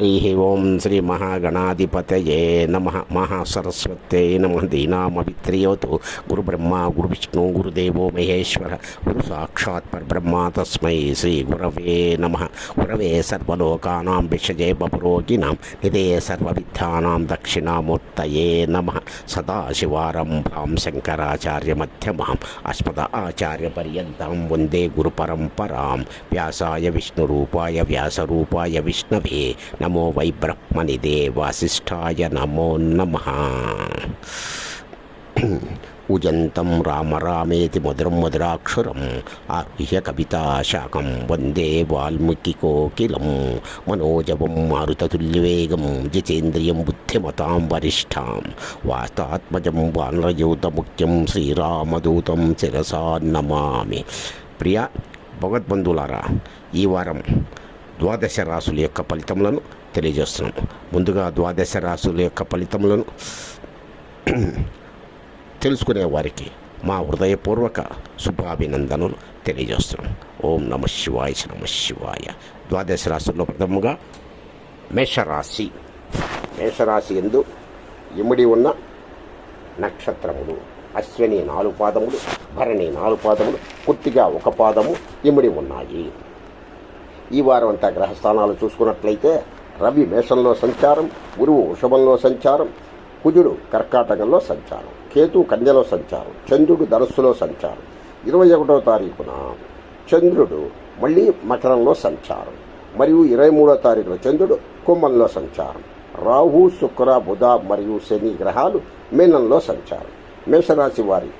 హరి ఓం శ్రీ మహాగణాధిపతయే నమ మహాసరస్వతే నమ దీనామవిత్రియోతు గురు బ్రహ్మ గురు విష్ణు గురుదేవో మహేశ్వర గురు సాక్షాత్ పరబ్రహ్మ తస్మై శ్రీ గురవే నమ గురవే సర్వలోకానాం విషజే బపురోగిణాం నిదే సర్వవిద్యానాం దక్షిణామూర్తయే నమ సదాశివారంభాం శంకరాచార్యమధ్యమాం అస్మద ఆచార్యపర్యంతం వందే గురుపరంపరాం వ్యాసాయ విష్ణురూపాయ వ్యాసరూపాయ విష్ణవే నమ వై బ్రహ్మనిదే వాసిష్ఠాయ నమో నమ. ఉజంతం రామ రామేతి మధురం మధురాక్షరం ఆహ్య కవితాశాకం వందే వాల్మీకి కోకిలం మనోజవం మారుతతుల్యవేగం జితేంద్రియం బుద్ధిమతాం వరిష్టాం వాస్తాత్మజం వానరయూతముఖ్యం శ్రీరామదూతం శిరసా నమామి. ప్రియ భగవద్బంధులారా ఈ వారం ద్వాదశ రాసుల యొక్క ఫలితములను తెలియజేస్తున్నాం ముందుగా ద్వాదశ రాసుల యొక్క ఫలితములను తెలుసుకునే వారికి మా హృదయపూర్వక శుభాభినందనలు తెలియజేస్తున్నాం ఓం నమ శివాయ నమ శివాయ. ద్వాదశ రాశుల్లో ప్రథముగా మేషరాశి. మేషరాశి ఎందు ఇమిడి ఉన్న నక్షత్రములు అశ్విని నాలుగు పాదములు భరణి నాలుగు పాదములు పూర్తిగా ఒక పాదము ఇమిడి ఉన్నాయి. ఈ వారం అంతా గ్రహస్థానాలు చూసుకున్నట్లయితే రవి మేషంలో సంచారం గురువు వృషభంలో సంచారం కుజుడు కర్కాటకంలో సంచారం కేతు కన్యలో సంచారం చంద్రుడు ధనస్సులో సంచారం. ఇరవై ఒకటో తారీఖున చంద్రుడు మళ్ళీ మకరంలో సంచారం. మరియు ఇరవై మూడో తారీఖున చంద్రుడు కుంభంలో సంచారం. రాహు శుక్ర బుధ మరియు శని గ్రహాలు మీనంలో సంచారం. మేషరాశి వారి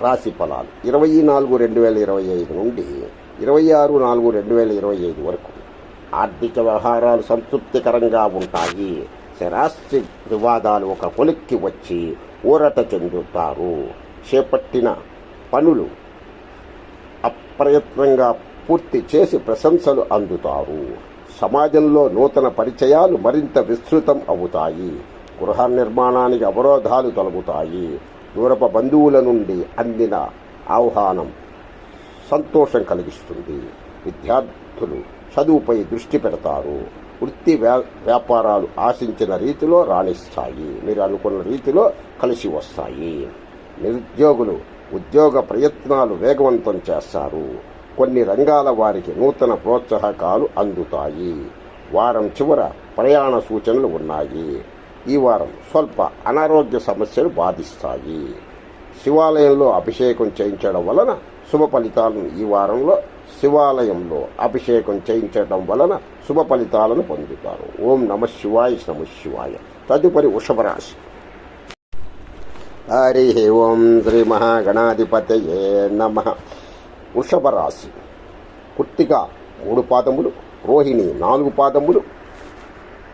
రాశి ఫలాలు ఇరవై నాలుగు రెండు వేల ఇరవై ఐదు నుండి ఇరవై ఆరు నాలుగు రెండు వేల ఇరవై ఐదు వరకు. ఆర్థిక వ్యవహారాలు సంతృప్తికరంగా ఉంటాయి. స్థిరాస్తి వివాదాలు ఒక కొలిక్కి వచ్చి ఊరట చెందుతారు. చేపట్టిన పనులు అప్రయత్నంగా పూర్తి చేసి ప్రశంసలు అందుతారు. సమాజంలో నూతన పరిచయాలు మరింత విస్తృతం అవుతాయి. గృహ నిర్మాణానికి అవరోధాలు తొలగుతాయి. దూరప బంధువుల నుండి అందిన ఆహ్వానం సంతోషం కలిగిస్తుంది. విద్యార్థులు చదువుపై దృష్టి పెడతారు. వృత్తి వ్యా వ్యాపారాలు ఆశించిన రీతిలో రాణిస్తాయి. మీరు అనుకున్న రీతిలో కలిసి వస్తాయి. నిరుద్యోగులు ఉద్యోగ ప్రయత్నాలు వేగవంతం చేస్తారు. కొన్ని రంగాల వారికి నూతన ప్రోత్సాహకాలు అందుతాయి. వారం చివర ప్రయాణ సూచనలు ఉన్నాయి. ఈ వారం స్వల్ప అనారోగ్య సమస్యలు బాధిస్తాయి. శివాలయంలో అభిషేకం చేయించడం వలన శుభ ఫలితాలను ఈ వారంలో శివాలయంలో అభిషేకం చేయించడం వలన శుభ ఫలితాలను పొందుతారు. ఓం నమ శివాయ నమ శివాయ. తదుపరి వృషభరాశి. హరి ఓం శ్రీ మహాగణాధిపతయే నమ. వృషభరాశి. కుర్తిగా మూడు పాదములు రోహిణి నాలుగు పాదములు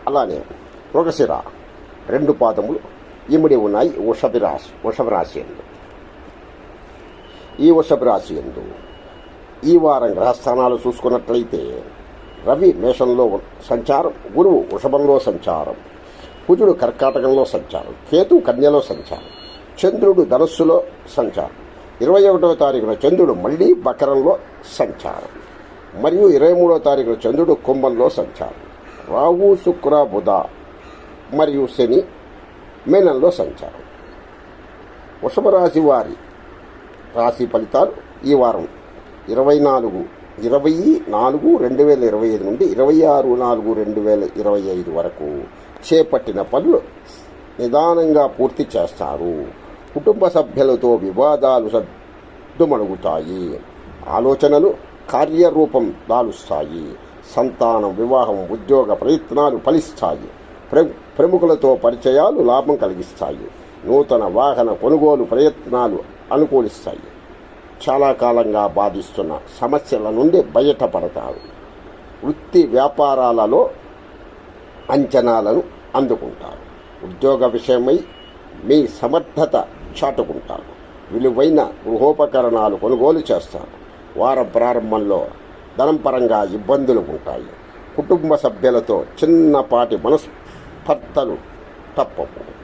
అలానే మృగశిర రెండు పాదములు ఇమిడి ఉన్నాయి వృషభ రాశి వృషభ రాశి ఎందు. ఈ వృషభ రాశి ఎందు ఈ వారం గ్రహస్థానాలు చూసుకున్నట్లయితే రవి మేషంలో సంచారం గురువు వృషభంలో సంచారం కుజుడు కర్కాటకంలో సంచారం కేతు కన్యలో సంచారం చంద్రుడు ధనస్సులో సంచారం. ఇరవై ఒకటవ తారీఖున చంద్రుడు మళ్ళీ బకరంలో సంచారం. మరియు ఇరవై మూడవ తారీఖున చంద్రుడు కుంభంలో సంచారం. రాహు శుక్ర బుధ మరియు శని మేనంలో సంచారం. వృషభ రాశి వారి రాశి ఫలితాలు ఈ వారం ఇరవై నాలుగు ఇరవై నాలుగు రెండు వేల ఇరవై ఐదు నుండి ఇరవై ఆరు నాలుగు రెండు వేల ఇరవై ఐదు వరకు చేపట్టిన పనులు నిదానంగా పూర్తి చేస్తారు. కుటుంబ సభ్యులతో వివాదాలు సద్దుమణుగుతాయి. ఆలోచనలు కార్యరూపం దాలుస్తాయి. సంతానం వివాహం ఉద్యోగ ప్రయత్నాలు ఫలిస్తాయి. ప్ర- ప్రముఖులతో పరిచయాలు లాభం కలిగిస్తాయి. నూతన వాహన కొనుగోలు ప్రయత్నాలు అనుకూలిస్తాయి. చాలా కాలంగా బాధిస్తున్న సమస్యల నుండి బయటపడతారు. వృత్తి వ్యాపారాలలో అంచనాలను అందుకుంటారు. ఉద్యోగ విషయమై మీ సమర్థత చాటుకుంటారు. విలువైన గృహోపకరణాలు కొనుగోలు చేస్తారు. వారం ప్రారంభంలో ధనం పరంగా ఇబ్బందులు ఉంటాయి. కుటుంబ సభ్యులతో చిన్నపాటి మనస్పర్ధలు తప్పవు.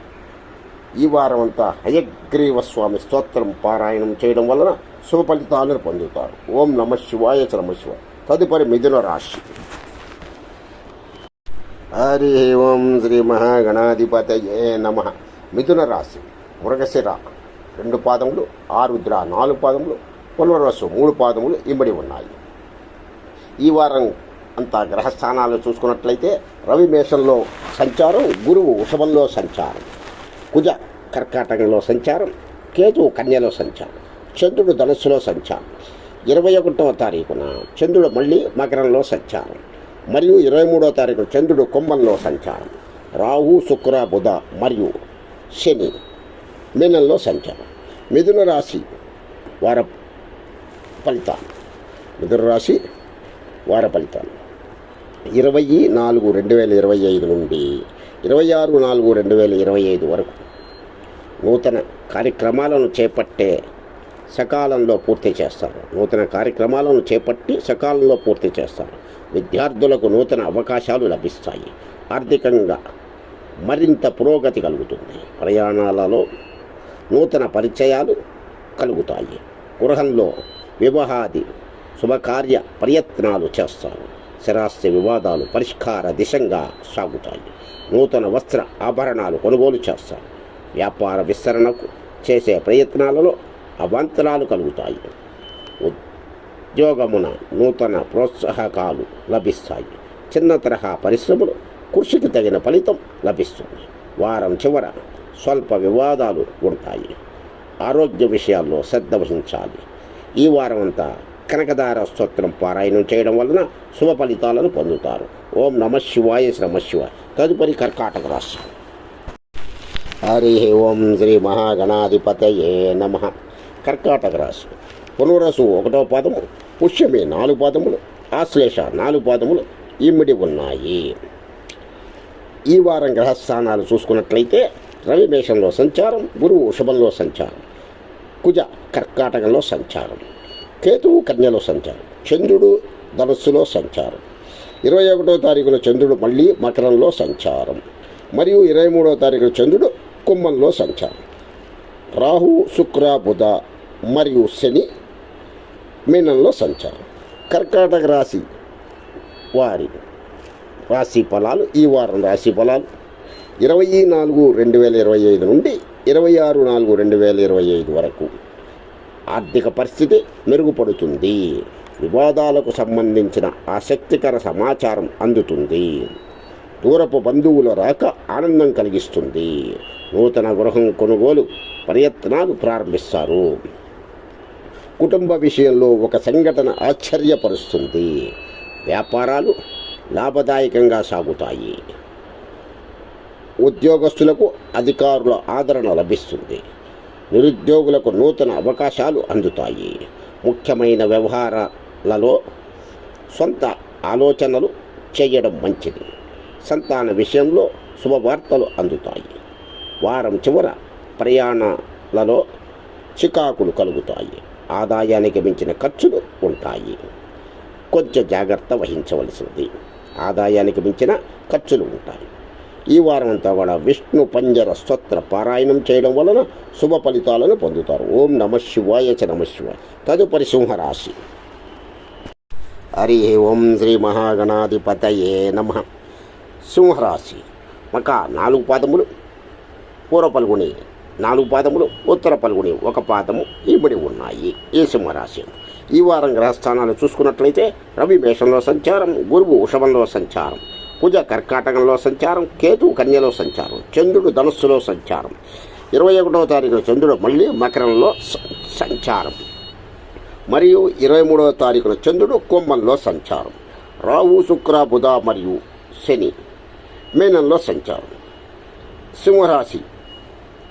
ఈ వారం అంతా హయగ్రీవ స్వామి స్తోత్రం పారాయణం చేయడం వలన శుభ ఫలితాలను పొందుతారు. ఓం నమ శివాయ నమ శివ. తదుపరి మిథున రాశి. హరి ఓం శ్రీ మహాగణాధిపతయే నమ. మిథున రాశి. మృగశిర. రెండు పాదములు ఆరుద్ర నాలుగు పాదములు పునర్వసు మూడు పాదములు ఇమ్మడి ఉన్నాయి. ఈ వారం అంతా గ్రహస్థానాలు చూసుకున్నట్లయితే రవి మేషంలో సంచారం గురువు వృషభంలో సంచారం. కుజ కర్కాటకంలో సంచారం కేతువు కన్యలో సంచారం చంద్రుడు ధనుస్సులో సంచారం. ఇరవై ఒకటవ తారీఖున చంద్రుడు మళ్ళీ మకరంలో సంచారం. మరియు ఇరవై మూడవ తారీఖున చంద్రుడు కుంభంలో సంచారం. రాహు శుక్ర బుధ మరియు శని మీనంలో సంచారం. మిథున రాశి వార ఫలితాలు. మిథున రాశి వార ఫలితాలు. ఇరవై నాలుగు రెండు వేల ఇరవై ఐదు నుండి ఇరవై ఆరు నాలుగు రెండు వేల ఇరవై ఐదు వరకు నూతన కార్యక్రమాలను చేపట్టే సకాలంలో పూర్తి చేస్తారు. నూతన కార్యక్రమాలను చేపట్టి సకాలంలో పూర్తి చేస్తారు. విద్యార్థులకు నూతన అవకాశాలు లభిస్తాయి. ఆర్థికంగా మరింత పురోగతి కలుగుతుంది. ప్రయాణాలలో నూతన పరిచయాలు కలుగుతాయి. గృహంలో వివాహాది శుభకార్య ప్రయత్నాలు చేస్తారు. స్థిరాస్తి వివాదాలు పరిష్కార దిశంగా సాగుతాయి. నూతన వస్త్ర ఆభరణాలు కొనుగోలు చేస్తారు. వ్యాపార విస్తరణకు చేసే ప్రయత్నాలలో అవాంతరాలు కలుగుతాయి. ఉద్యోగమున నూతన ప్రోత్సాహకాలు లభిస్తాయి. చిన్న తరహా పరిశ్రమలు కృషికి తగిన ఫలితం లభిస్తుంది. వారం చివర స్వల్ప వివాదాలు ఉంటాయి. ఆరోగ్య విషయాల్లో శ్రద్ధ వహించాలి. ఈ వారం అంతా కనకదార స్తోత్రం పారాయణం చేయడం వలన శుభ ఫలితాలను పొందుతారు. ఓం నమ శివాయ శ్రమ శివాయ. తదుపరి కర్కాటక రాశి. హరి ఓం శ్రీ మహాగణాధిపతయే నమ. కర్కాటక రాశి. పునరసు ఒకటో పాదము పుష్యమి నాలుగు పాదములు ఆశ్లేష నాలుగు పాదములు ఇమిడి ఉన్నాయి. ఈ వారం గ్రహస్థానాలు చూసుకున్నట్లయితే రవి మేషంలో సంచారం గురువు వృషభంలో సంచారం కుజ కర్కాటకంలో సంచారం కేతువు కన్యలో సంచారం చంద్రుడు ధనస్సులో సంచారం ఇరవై ఒకటో తారీఖున చంద్రుడు మళ్ళీ మకరంలో సంచారం. మరియు ఇరవై మూడవ తారీఖున చంద్రుడు కుంభంలో సంచారం. రాహు శుక్ర బుధ మరియు శని మీనంలో సంచారం. కర్కాటక రాశి వారి రాశి ఫలాలు ఈ వారం రాశి ఫలాలు ఇరవై నాలుగు రెండు వేల ఇరవై ఐదు నుండి ఇరవై ఆరు నాలుగు రెండు వేల ఇరవై ఐదు వరకు ఆర్థిక పరిస్థితి మెరుగుపడుతుంది. వివాదాలకు సంబంధించిన ఆసక్తికర సమాచారం అందుతుంది. దూరపు బంధువుల రాక ఆనందం కలిగిస్తుంది. నూతన గృహం కొనుగోలు ప్రయత్నాలు ప్రారంభిస్తారు. కుటుంబ విషయంలో ఒక సంఘటన ఆశ్చర్యపరుస్తుంది. వ్యాపారాలు లాభదాయకంగా సాగుతాయి. ఉద్యోగస్తులకు అధికారుల ఆదరణ లభిస్తుంది. నిరుద్యోగులకు నూతన అవకాశాలు అందుతాయి. ముఖ్యమైన వ్యవహార లలో సొంత ఆలోచనలు చేయడం మంచిది. సంతాన విషయంలో శుభవార్తలు అందుతాయి. వారం చివర ప్రయాణాలలో చికాకులు కలుగుతాయి. ఆదాయానికి మించిన ఖర్చులు ఉంటాయి. కొంచెం జాగ్రత్త వహించవలసింది ఆదాయానికి మించిన ఖర్చులు ఉంటాయి. ఈ వారం అంతా కూడా విష్ణు పంజర స్తోత్ర పారాయణం చేయడం వలన శుభ ఫలితాలను పొందుతారు. ఓం నమ శివాయ చ నమ శివాయ. తదుపరి సింహరాశి. హరి ఓం శ్రీ మహాగణాధిపతయే నమ. సింహరాశి. మక నాలుగు పాదములు పూర్వ పల్గొని నాలుగు పాదములు ఉత్తర పల్గొని ఒక పాదము ఇమిడి ఉన్నాయి. ఈ సింహరాశి. ఈ వారం గ్రహస్థానాలు చూసుకున్నట్లయితే రవి మేషంలో సంచారం గురువు వృషభంలో సంచారం కుజ కర్కాటకంలో సంచారం కేతు కన్యలో సంచారం చంద్రుడు ధనుస్సులో సంచారం. ఇరవై ఒకటవ తారీఖున చంద్రుడు మళ్ళీ మకరంలో సంచారం. మరియు ఇరవై మూడవ తారీఖున చంద్రుడు కుంభంలో సంచారం. రాహు శుక్ర బుధ మరియు శని మేనంలో సంచారం. సింహరాశి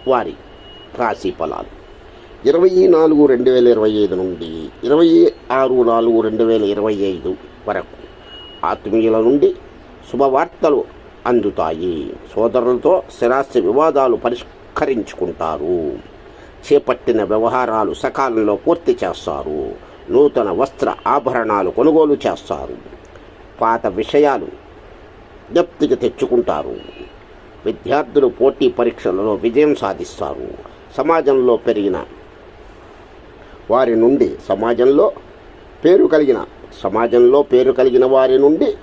వారి రాశి ఫలాలు. ఇరవై నాలుగు రెండు వేల ఇరవై ఐదు నుండి ఇరవై ఆరు నాలుగు రెండు వేల ఇరవై ఐదు వరకు ఆత్మీయుల నుండి శుభవార్తలు అందుతాయి. సోదరులతో స్థిరాస్తి వివాదాలు పరిష్కరించుకుంటారు. చేపట్టిన వ్యవహారాలు సకాలంలో పూర్తి చేస్తారు. నూతన వస్త్ర ఆభరణాలు కొనుగోలు చేస్తారు. పాత విషయాలు జ్ఞప్తికి తెచ్చుకుంటారు. విద్యార్థులు పోటీ పరీక్షలలో విజయం సాధిస్తారు. సమాజంలో పెరిగిన వారి నుండి సమాజంలో పేరు కలిగిన సమాజంలో పేరు కలిగిన వారి నుండి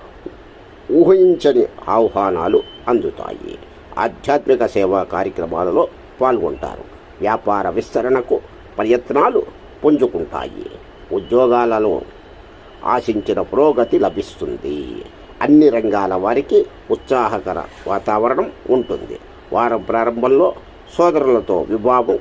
ఊహించని ఆహ్వానాలు అందుతాయి. ఆధ్యాత్మిక సేవా కార్యక్రమాలలో పాల్గొంటారు. వ్యాపార విస్తరణకు ప్రయత్నాలు పుంజుకుంటాయి. ఉద్యోగాలలో ఆశించిన పురోగతి లభిస్తుంది. అన్ని రంగాల వారికి ఉత్సాహకర వాతావరణం ఉంటుంది. వారం ప్రారంభంలో సోదరులతో వివాహం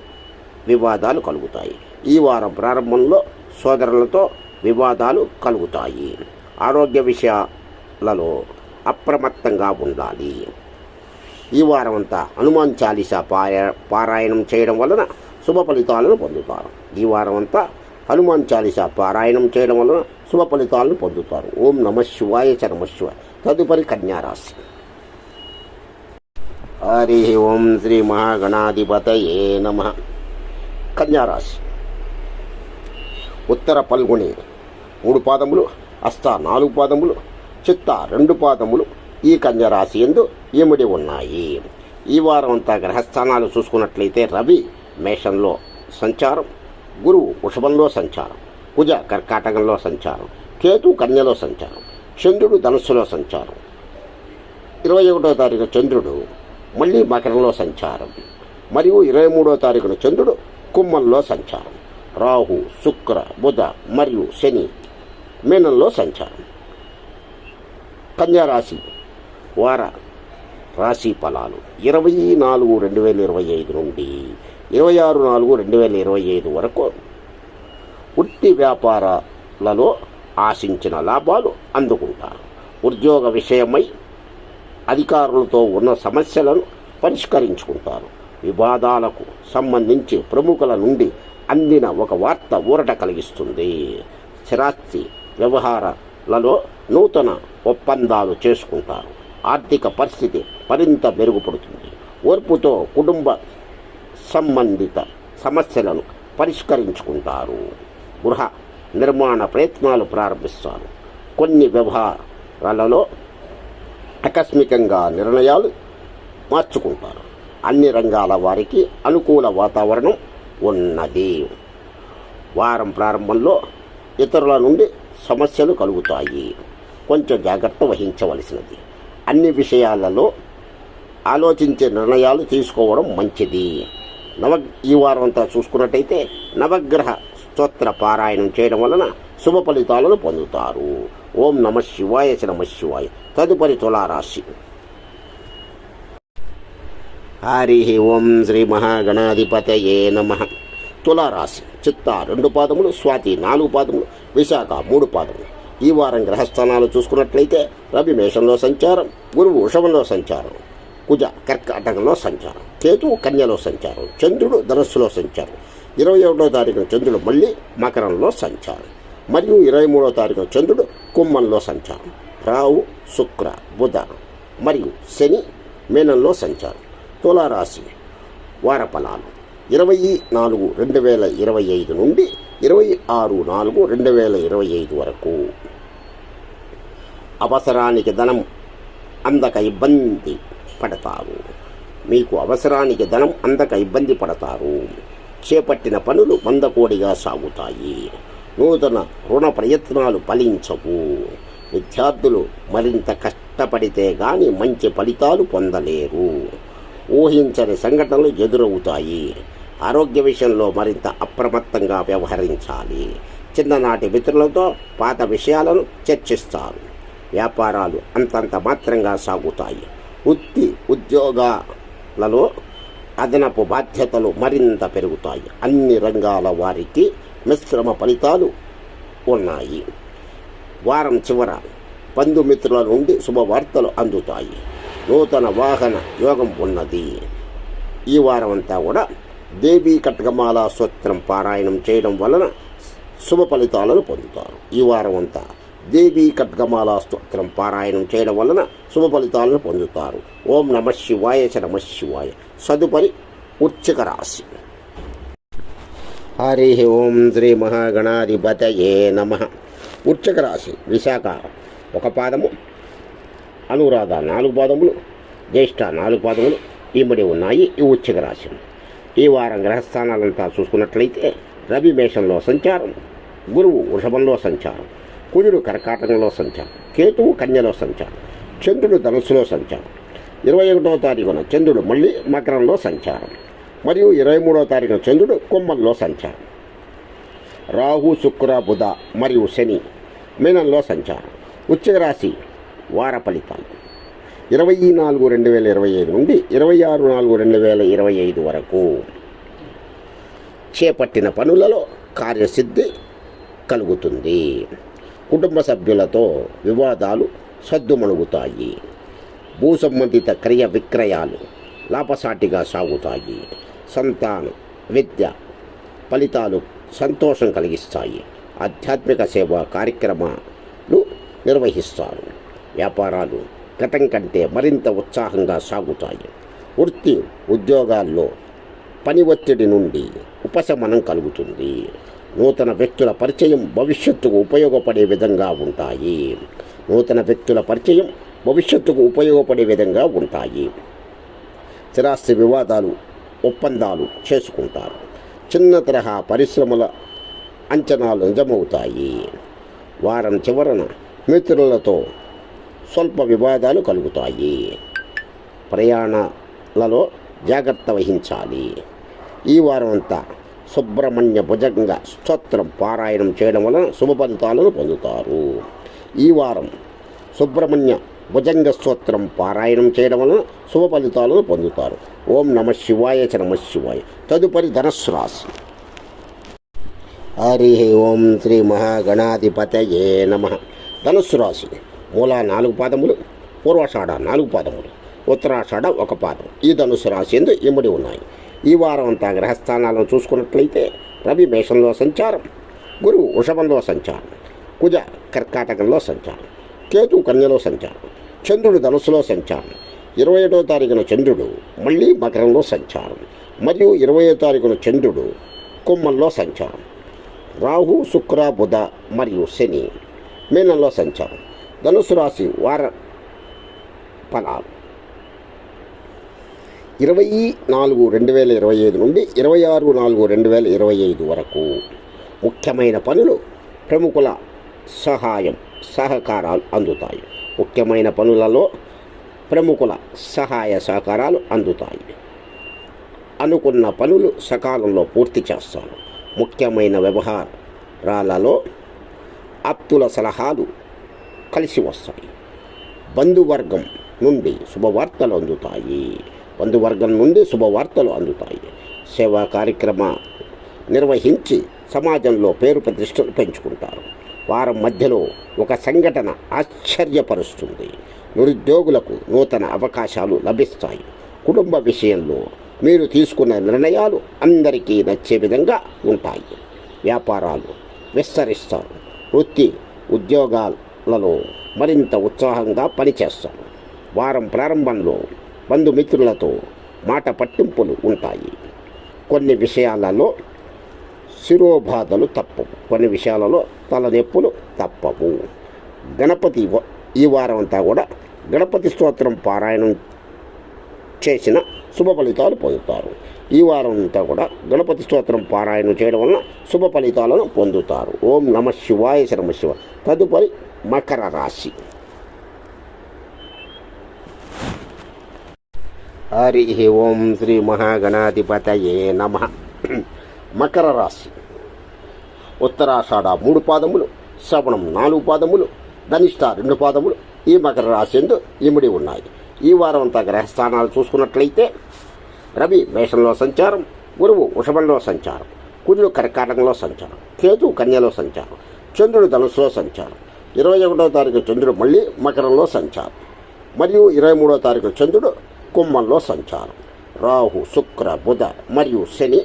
వివాదాలు కలుగుతాయి. ఈ వారం ప్రారంభంలో సోదరులతో వివాదాలు కలుగుతాయి. ఆరోగ్య విషయాలలో అప్రమత్తంగా ఉండాలి. ఈ వారం అంతా హనుమాన్ చాలీసా పారా పారాయణం చేయడం వలన శుభ ఫలితాలను పొందుతారు. ఈ వారం అంతా హనుమాన్ చాలీసా పారాయణం చేయడం వలన శుభ ఫలితాలను పొందుతారు. ఓం నమ శివాయ చ నమ శివాయ. తదుపరి కన్యారాశి. హరి ఓం శ్రీ మహాగణాధిపతయే నమ. కన్యారాశి. ఉత్తర పల్గొని మూడు పాదములు అస్త నాలుగు పాదములు చిత్త రెండు పాదములు ఈ కన్యరాశి ఎందు ఇమిడి ఉన్నాయి. ఈ వారం అంతా గ్రహస్థానాలు చూసుకున్నట్లయితే రవి మేషంలో సంచారం గురువు వృషభంలో సంచారం కుజ కర్కాటకంలో సంచారం కేతు కన్యలో సంచారం చంద్రుడు ధనుస్సులో సంచారం. ఇరవై ఒకటో తారీఖు చంద్రుడు మళ్ళీ మకరంలో సంచారం. మరియు ఇరవై మూడో తారీఖున చంద్రుడు కుమ్మంలో సంచారం. రాహు శుక్ర బుధ మరియు శని మీనంలో సంచారం. కన్యారాశి వార రాశి ఫలాలు. ఇరవై నాలుగు రెండు వేల ఇరవై ఐదు నుండి ఇరవై ఆరు నాలుగు రెండు వేల ఇరవై ఐదు వరకు వృత్తి వ్యాపారాలలో ఆశించిన లాభాలు అందుకుంటారు. ఉద్యోగ విషయమై అధికారులతో ఉన్న సమస్యలను పరిష్కరించుకుంటారు. వివాదాలకు సంబంధించి ప్రముఖుల నుండి అందిన ఒక వార్త ఊరట కలిగిస్తుంది. స్థిరాస్తి వ్యవహారాలలో నూతన ఒప్పందాలు చేసుకుంటారు. ఆర్థిక పరిస్థితి మరింత మెరుగుపడుతుంది. ఓర్పుతో కుటుంబ సంబంధిత సమస్యలను పరిష్కరించుకుంటారు. గృహ నిర్మాణ ప్రయత్నాలు ప్రారంభిస్తారు. కొన్ని వ్యవహారాలలో ఆకస్మికంగా నిర్ణయాలు మార్చుకుంటారు. అన్ని రంగాల వారికి అనుకూల వాతావరణం ఉన్నది. వారం ప్రారంభంలో ఇతరుల నుండి సమస్యలు కలుగుతాయి. కొంచెం జాగ్రత్త వహించవలసినది. అన్ని విషయాలలో ఆలోచించే నిర్ణయాలు తీసుకోవడం మంచిది. నవ ఈ వారం అంతా చూసుకున్నట్టయితే నవగ్రహ స్తోత్ర పారాయణం చేయడం వలన శుభ ఫలితాలను పొందుతారు. ఓం నమ శివాయ నమ శివాయ. తదుపరి తులారాశి. హరి ఓం శ్రీ మహాగణాధిపతయే నమ. తులారాశి. చిత్త రెండు పాదములు స్వాతి నాలుగు పాదములు విశాఖ మూడు పాదములు. ఈ వారం గ్రహస్థానాలు చూసుకున్నట్లయితే రవి మేషంలో సంచారం గురువు వృషభంలో సంచారం కుజ కర్కాటకంలో సంచారం కేతు కన్యలో సంచారం చంద్రుడు ధనస్సులో సంచారం. ఇరవై ఒకటో తారీఖున చంద్రుడు మళ్ళీ మకరంలో సంచారం. మరియు ఇరవై మూడో తారీఖున చంద్రుడు కుంభంలో సంచారం. రావు శుక్ర బుధ మరియు శని మేనంలో సంచారం. తులారాశి వార ఫలాలు ఇరవై నాలుగు రెండు వేల ఇరవై ఐదు నుండి ఇరవై ఆరు నాలుగు రెండు వేల ఇరవై ఐదు వరకు. అవసరానికి ధనం అందక ఇబ్బంది పడతారు. మీకు అవసరానికి ధనం అందక ఇబ్బంది పడతారు. చేపట్టిన పనులు మందకోడిగా సాగుతాయి. నూతన రుణ ప్రయత్నాలు ఫలించవు. విద్యార్థులు మరింత కష్టపడితే కానీ మంచి ఫలితాలు పొందలేరు. ఊహించని సంఘటనలు ఎదురవుతాయి. ఆరోగ్య విషయంలో మరింత అప్రమత్తంగా వ్యవహరించాలి. చిన్ననాటి మిత్రులతో పాత విషయాలను చర్చిస్తారు. వ్యాపారాలు అంతంత మాత్రంగా సాగుతాయి. వృత్తి ఉద్యోగాలలో అదనపు బాధ్యతలు మరింత పెరుగుతాయి. అన్ని రంగాల వారికి మిశ్రమ ఫలితాలు ఉన్నాయి. వారం చివర బంధుమిత్రుల నుండి శుభవార్తలు అందుతాయి. నూతన వాహన యోగం ఉన్నది. ఈ వారం అంతా కూడా దేవీ కట్కమాల స్తోత్రం పారాయణం చేయడం వలన శుభ ఫలితాలను పొందుతారు. ఈ వారం అంతా దేవీ కట్కమాల స్తోత్రం పారాయణం చేయడం వలన శుభ ఫలితాలను పొందుతారు. ఓం నమ శివాయ చ నమ శివాయ. సదుపరి ఉచ్చక రాశి. హరి ఓం శ్రీ మహాగణాధిపతయే నమ. ఉచ్చక రాశి విశాఖ ఒక పాదము అనురాధ నాలుగు పాదములు జ్యేష్ఠ నాలుగు పాదములు ఇమ్మడి ఉన్నాయి. ఈ ఉచ్చక రాశి ఈ వారం గ్రహస్థానాలంతా చూసుకున్నట్లయితే రవి మేషంలో సంచారం గురువు వృషభంలో సంచారం కుజుడు కర్కాటకంలో సంచారం కేతువు కన్యలో సంచారం చంద్రుడు ధనుస్సులో సంచారం. ఇరవై ఒకటో తారీఖున చంద్రుడు మళ్ళీ మకరంలో సంచారం. మరియు ఇరవై మూడో తారీఖున చంద్రుడు కుంభంలో సంచారం. రాహు శుక్ర బుధ మరియు శని మీనంలో సంచారం. ఉచ్చరాశి రాశి వార ఫలితాలు. ఇరవై నాలుగు రెండు వేల ఇరవై ఐదు నుండి ఇరవై ఆరు నాలుగు రెండు వేల ఇరవై ఐదు వరకు చేపట్టిన పనులలో కార్యసిద్ధి కలుగుతుంది. కుటుంబ సభ్యులతో వివాదాలు సద్దుమణుగుతాయి. భూ సంబంధిత క్రియ విక్రయాలు లాభసాటిగా సాగుతాయి. సంతానం విద్య ఫలితాలు సంతోషం కలిగిస్తాయి. ఆధ్యాత్మిక సేవా కార్యక్రమాలు నిర్వహిస్తారు. వ్యాపారాలు గతం కంటే మరింత ఉత్సాహంగా సాగుతాయి. వృత్తి ఉద్యోగాల్లో పని ఒత్తిడి నుండి ఉపశమనం కలుగుతుంది. నూతన వ్యక్తుల పరిచయం భవిష్యత్తుకు ఉపయోగపడే విధంగా ఉంటాయి. నూతన వ్యక్తుల పరిచయం భవిష్యత్తుకు ఉపయోగపడే విధంగా ఉంటాయి. స్థిరాస్తి వివాదాలు ఒప్పందాలు చేసుకుంటారు. చిన్న తరహా పరిశ్రమల అంచనాలు నిజమవుతాయి. వారం చివరన మిత్రులతో స్వల్ప వివాదాలు కలుగుతాయి. ప్రయాణాలలో జాగ్రత్త వహించాలి. ఈ వారం అంతా సుబ్రహ్మణ్య భుజంగ స్తోత్రం పారాయణం చేయడం వలన శుభ ఫలితాలను పొందుతారు. ఈ వారం సుబ్రహ్మణ్య భుజంగ స్తోత్రం పారాయణం చేయడం వలన శుభ ఫలితాలను పొందుతారు. ఓం నమ శివాయ చ నమ శివాయ. తదుపరి ధనస్సు రాశి. హరి ఓం శ్రీ మహాగణాధిపతయే నమ. ధనుస్సు రాశి. మూల నాలుగు పాదములు పూర్వాషాఢ నాలుగు పాదములు ఉత్తరాషాఢ ఒక పాదం. ఈ ధనుస్సు రాశి ఎందు ఇముడి ఉన్నాయి. ఈ వారం అంతా గ్రహస్థానాలను చూసుకున్నట్లయితే రవి మేషంలో సంచారం గురువు వృషభంలో సంచారం కుజ కర్కాటకంలో సంచారం కేతు కన్యలో సంచారం చంద్రుడు ధనుసులో సంచారం. ఇరవై ఏడవ తారీఖున చంద్రుడు మళ్ళీ మకరంలో సంచారం. మరియు ఇరవై తారీఖున చంద్రుడు కుమ్మంలో సంచారం. రాహు శుక్ర బుధ మరియు శని మీనంలో సంచారం. ధనుసు రాశి వార ఫలాలు. ఇరవై నాలుగు రెండు వేల ఇరవై ఐదు నుండి ఇరవై ఆరు నాలుగు రెండు వేల ఇరవై ఐదు వరకు ముఖ్యమైన పనులు ప్రముఖుల సహాయం సహకారాలు అందుతాయి. ముఖ్యమైన పనులలో ప్రముఖుల సహాయ సహకారాలు అందుతాయి. అనుకున్న పనులు సకాలంలో పూర్తి చేస్తారు ముఖ్యమైన వ్యవహారాలలో అప్తుల సలహాలు కలిసి వస్తాయి. బంధువర్గం నుండి శుభవార్తలు అందుతాయి. బంధువర్గం నుండి శుభవార్తలు అందుతాయి. సేవా కార్యక్రమ నిర్వహించి సమాజంలో పేరు ప్రతిష్టలు పెంచుకుంటారు. వారం మధ్యలో ఒక సంఘటన ఆశ్చర్యపరుస్తుంది. నిరుద్యోగులకు నూతన అవకాశాలు లభిస్తాయి. కుటుంబ విషయంలో మీరు తీసుకున్న నిర్ణయాలు అందరికీ నచ్చే విధంగా ఉంటాయి. వ్యాపారాలు విస్తరిస్తారు. వృత్తి ఉద్యోగాలు లలో మరింత ఉత్సాహంగా పనిచేస్తారు వారం ప్రారంభంలో బంధుమిత్రులతో మాట పట్టింపులు ఉంటాయి. కొన్ని విషయాలలో శిరోబాధలు తప్పవు. కొన్ని విషయాలలో తలనొప్పులు తప్పవు. గణపతి వ- ఈ వారం అంతా కూడా గణపతి స్తోత్రం పారాయణం చేసిన శుభ ఫలితాలు పొందుతారు. ఈ వారం అంతా కూడా గణపతి స్తోత్రం పారాయణం చేయడం వలన శుభ ఫలితాలను పొందుతారు. ఓం నమ శివాయ శరమ శివ. తదుపరి మకర రాశి. హరి ఓం శ్రీ మహాగణాధిపతయే నమ. మకర రాశి. ఉత్తరాషాఢ మూడు పాదములు శ్రవణం నాలుగు పాదములు ధనిష్ట రెండు పాదములు ఈ మకర రాశి ఎందు ఇమిడి ఉన్నాయి. ఈ వారం అంతా గ్రహస్థానాలు చూసుకున్నట్లయితే రవి మేషంలో సంచారం గురువు వృషభంలో సంచారం కుజుడు కర్కాటకంలో సంచారం కేతు కన్యలో సంచారం చంద్రుడు ధనుసులో సంచారం ఇరవై ఒకటో తారీఖు చంద్రుడు మళ్ళీ మకరంలో సంచారం. మరియు ఇరవై మూడో తారీఖు చంద్రుడు కుంభంలో సంచారం. రాహు శుక్ర బుధ మరియు శని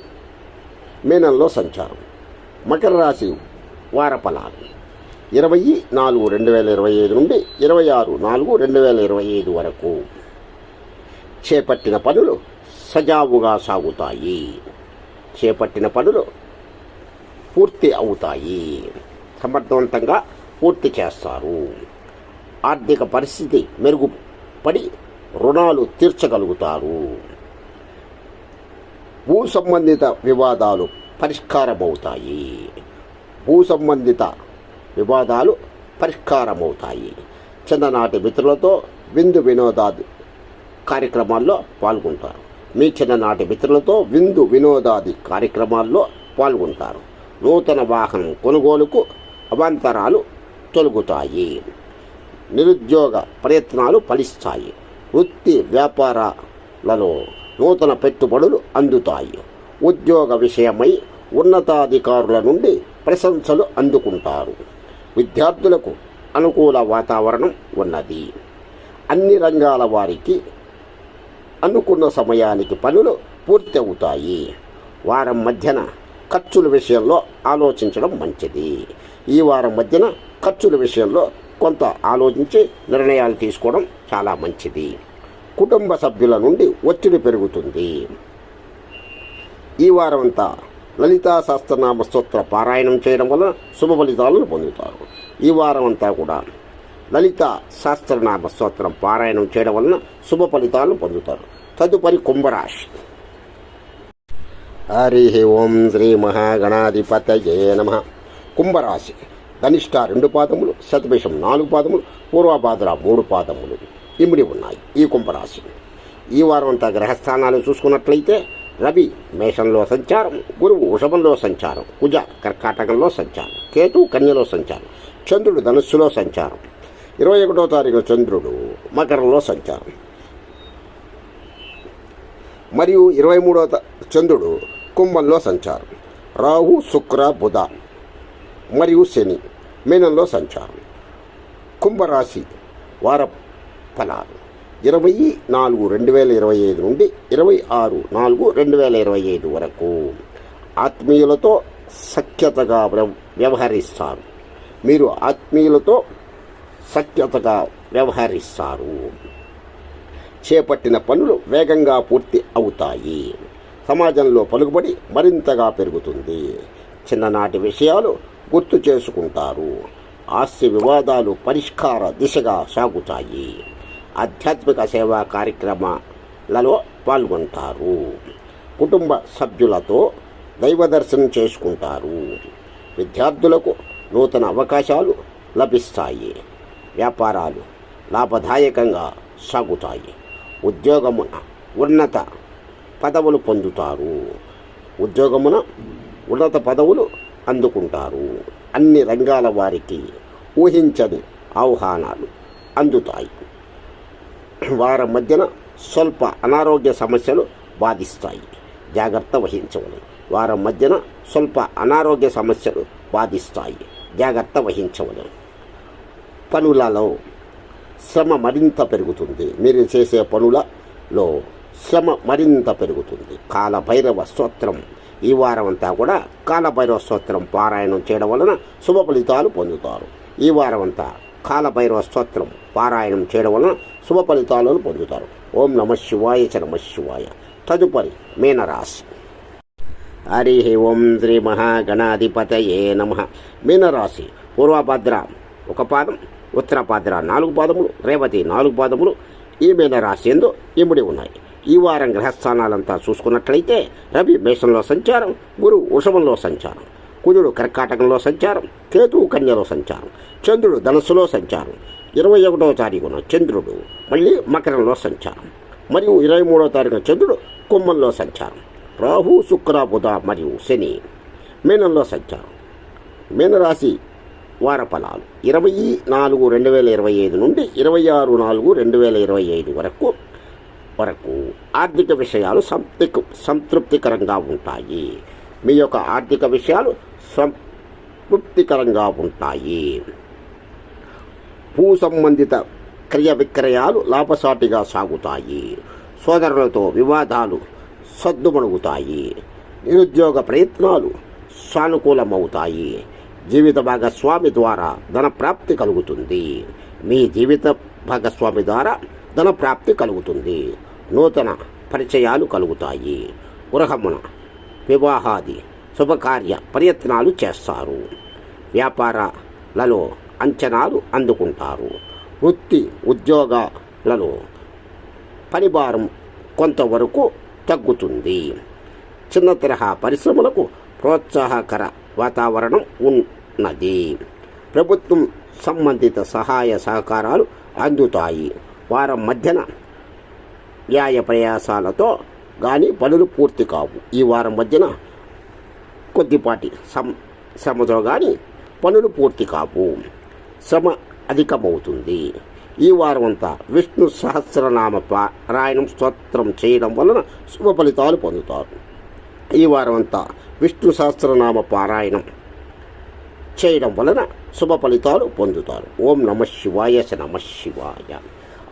మీనంలో సంచారం. మకర రాశి వారఫలాలు ఇరవై నాలుగు రెండు వేల ఇరవై ఐదు నుండి ఇరవై ఆరు నాలుగు రెండు వేల ఇరవై ఐదు వరకు చేపట్టిన పనులు సజావుగా సాగుతాయి. చేపట్టిన పనులు పూర్తి అవుతాయి. సమర్థవంతంగా పూర్తి చేస్తారు. ఆర్థిక పరిస్థితి మెరుగుపడి రుణాలు తీర్చగలుగుతారు. భూ సంబంధిత వివాదాలు పరిష్కారమవుతాయి. భూ సంబంధిత వివాదాలు పరిష్కారమవుతాయి. చిన్ననాటి మిత్రులతో విందు వినోదాది కార్యక్రమాల్లో పాల్గొంటారు. మీ చిన్ననాటి మిత్రులతో విందు వినోదాది కార్యక్రమాల్లో పాల్గొంటారు. నూతన వాహనం కొనుగోలుకు అవాంతరాలు తొలగుతాయి. నిరుద్యోగ ప్రయత్నాలు ఫలిస్తాయి. వృత్తి వ్యాపారాలలో నూతన పెట్టుబడులు అందుతాయి. ఉద్యోగ విషయమై ఉన్నతాధికారుల నుండి ప్రశంసలు అందుకుంటారు. విద్యార్థులకు అనుకూల వాతావరణం ఉన్నది. అన్ని రంగాల వారికి అనుకున్న సమయానికి పనులు పూర్తి అవుతాయి వారం మధ్యన ఖర్చుల విషయంలో ఆలోచించడం మంచిది. ఈ వారం మధ్యన ఖర్చుల విషయంలో కొంత ఆలోచించి నిర్ణయాలు తీసుకోవడం చాలా మంచిది. కుటుంబ సభ్యుల నుండి ఒత్తిడి పెరుగుతుంది. ఈ వారమంతా లలితా సహస్రనామ స్తోత్ర పారాయణం చేయడం వల్ల శుభ ఫలితాలను పొందుతారు. ఈ వారం అంతా కూడా లలిత సహస్రనామ స్తోత్రం పారాయణం చేయడం వలన శుభ ఫలితాలను పొందుతారు. తదుపరి కుంభరాశి. హరి ఓం శ్రీ మహాగణాధిపతయే నమ. కుంభరాశి. ధనిష్ట రెండు పాదములు శతభిషం నాలుగు పాదములు పూర్వభాద్ర మూడు పాదములు ఇమిడి ఉన్నాయి ఈ కుంభరాశి. ఈ వారం అంతా గ్రహస్థానాలు చూసుకున్నట్లయితే రవి మేషంలో సంచారం గురువు వృషభంలో సంచారం కుజ కర్కాటకంలో సంచారం కేతు కన్యలో సంచారం చంద్రుడు ధనుస్సులో సంచారం. ఇరవై ఒకటో తారీఖు చంద్రుడు మకరంలో సంచారం. మరియు ఇరవై మూడో చంద్రుడు కుంభంలో సంచారం. రాహు శుక్ర బుధ మరియు శని. మీనంలో సంచారం. కుంభరాశి వార ఫలాలు ఇరవై నాలుగు రెండు వేల ఇరవై ఐదు నుండి ఇరవై ఆరు నాలుగు రెండు వేల ఇరవై ఐదు వరకు ఆత్మీయులతో సఖ్యతగా వ్యవ- వ్యవహరిస్తారు. మీరు ఆత్మీయులతో సఖ్యతగా వ్యవహరిస్తారు. చేపట్టిన పనులు వేగంగా పూర్తి అవుతాయి. సమాజంలో పలుకుబడి మరింతగా పెరుగుతుంది. చిన్ననాటి విషయాలు గుర్తు చేసుకుంటారు. ఆస్తి వివాదాలు పరిష్కార దిశగా సాగుతాయి. ఆధ్యాత్మిక సేవా కార్యక్రమాలలో పాల్గొంటారు. కుటుంబ సభ్యులతో దైవ దర్శనం చేసుకుంటారు. విద్యార్థులకు నూతన అవకాశాలు లభిస్తాయి. వ్యాపారాలు లాభదాయకంగా సాగుతాయి. ఉద్యోగమున ఉన్నత పదవులు పొందుతారు. ఉద్యోగమున ఉన్నత పదవులు అందుకుంటారు. అన్ని రంగాల వారికి ఊహించని ఆహ్వానాలు అందుతాయి. వారం మధ్యన స్వల్ప అనారోగ్య సమస్యలు బాధిస్తాయి. జాగ్రత్త వహించవలెను వారం మధ్యన స్వల్ప అనారోగ్య సమస్యలు బాధిస్తాయి. జాగ్రత్త వహించవలెను పనులలో శ్రమ మరింత పెరుగుతుంది. మీరు చేసే పనులలో శ్రమ మరింత పెరుగుతుంది. కాలభైరవ స్తోత్రం ఈ వారం అంతా కూడా కాలభైరవ స్తోత్రం పారాయణం చేయడం వలన శుభ ఫలితాలు పొందుతారు. ఈ వారం అంతా కాలభైరవ స్తోత్రం పారాయణం చేయడం వలన శుభ ఫలితాలను పొందుతారు. ఓం నమ శివాయ చ నమ శివాయ. తదుపరి మీనరాశి. హరి ఓం శ్రీ మహాగణాధిపతయే నమ. మీనరాశి పూర్వభద్ర ఒక పాదం ఉత్తరభద్ర నాలుగు పాదములు రేవతి నాలుగు పాదములు ఈ మీనరాశి ఎందు ఇముడి ఉన్నాయి. ఈ వారం గ్రహస్థానాలంతా చూసుకున్నట్లయితే రవి మేషంలో సంచారం గురువు వృషభంలో సంచారం కుజుడు కర్కాటకంలో సంచారం కేతువు కన్యలో సంచారం చంద్రుడు ధనస్సులో సంచారం. ఇరవై ఒకటవ తారీఖున చంద్రుడు మళ్ళీ మకరంలో సంచారం. మరియు ఇరవై మూడవ తారీఖున చంద్రుడు కుంభంలో సంచారం. రాహు శుక్ర బుధ మరియు శని మీనంలో సంచారం. మీనరాశి వార ఫలాలు ఇరవై నాలుగు రెండు వేల ఇరవై ఐదు నుండి ఇరవై ఆరు నాలుగు రెండు వేల ఇరవై ఐదు వరకు వరకు ఆర్థిక విషయాలు సంతృప్తి సంతృప్తికరంగా ఉంటాయి. మీ యొక్క ఆర్థిక విషయాలు సంతృప్తికరంగా ఉంటాయి. భూ సంబంధిత క్రియ విక్రయాలు లాభసాటిగా సాగుతాయి. సోదరులతో వివాదాలు సద్దుమణుగుతాయి. నిరుద్యోగ ప్రయత్నాలు సానుకూలమవుతాయి. జీవిత భాగస్వామి ద్వారా ధన ప్రాప్తి కలుగుతుంది. మీ జీవిత భాగస్వామి ద్వారా ధన ప్రాప్తి కలుగుతుంది. నూతన పరిచయాలు కలుగుతాయి. గృహమున వివాహాది శుభకార్య ప్రయత్నాలు చేస్తారు. వ్యాపారాలలో అంచనాలు అందుకుంటారు. వృత్తి ఉద్యోగాలలో పనిభారం కొంతవరకు తగ్గుతుంది. చిన్న తరహా పరిశ్రమలకు ప్రోత్సాహకర వాతావరణం ఉన్నది. ప్రభుత్వం సంబంధిత సహాయ సహకారాలు అందుతాయి. వారం మధ్యన వ్యాయ ప్రయాసాలతో కానీ పనులు పూర్తి కావు. ఈ వారం మధ్యన కొద్దిపాటి సమ శ్రమతో కానీ పనులు పూర్తి కావు. శ్రమ అధికమవుతుంది. ఈ వారం అంతా విష్ణు సహస్రనామ పారాయణం స్తోత్రం చేయడం వలన శుభ ఫలితాలు పొందుతారు. ఈ వారం అంతా విష్ణు సహస్రనామ పారాయణం చేయడం వలన శుభ ఫలితాలు పొందుతారు. ఓం నమ శివాయ నమ శివాయ.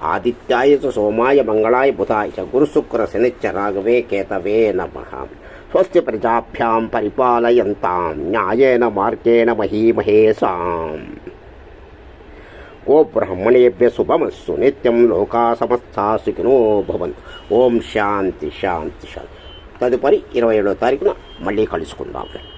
ఆదిత్యాయ సోమాయ మంగళాయ బుధాయ చ గురుశుక్ర శనిచ్చ రాఘవే కేతవే నమ. స్వస్తి ప్రజాభ్యాం పరిపాలయంతాం న్యాయేన మార్గేణ మహీమహేషాం ఓ బ్రహ్మణేభ్య శుభమస్సు నిత్యం లోకా సమస్తా సుఖినో భవన్ ఓం శాంతి శాంతి శాంతి. తదుపరి ఇరవై ఏడవ తారీఖున మళ్ళీ కలుసుకుందాం.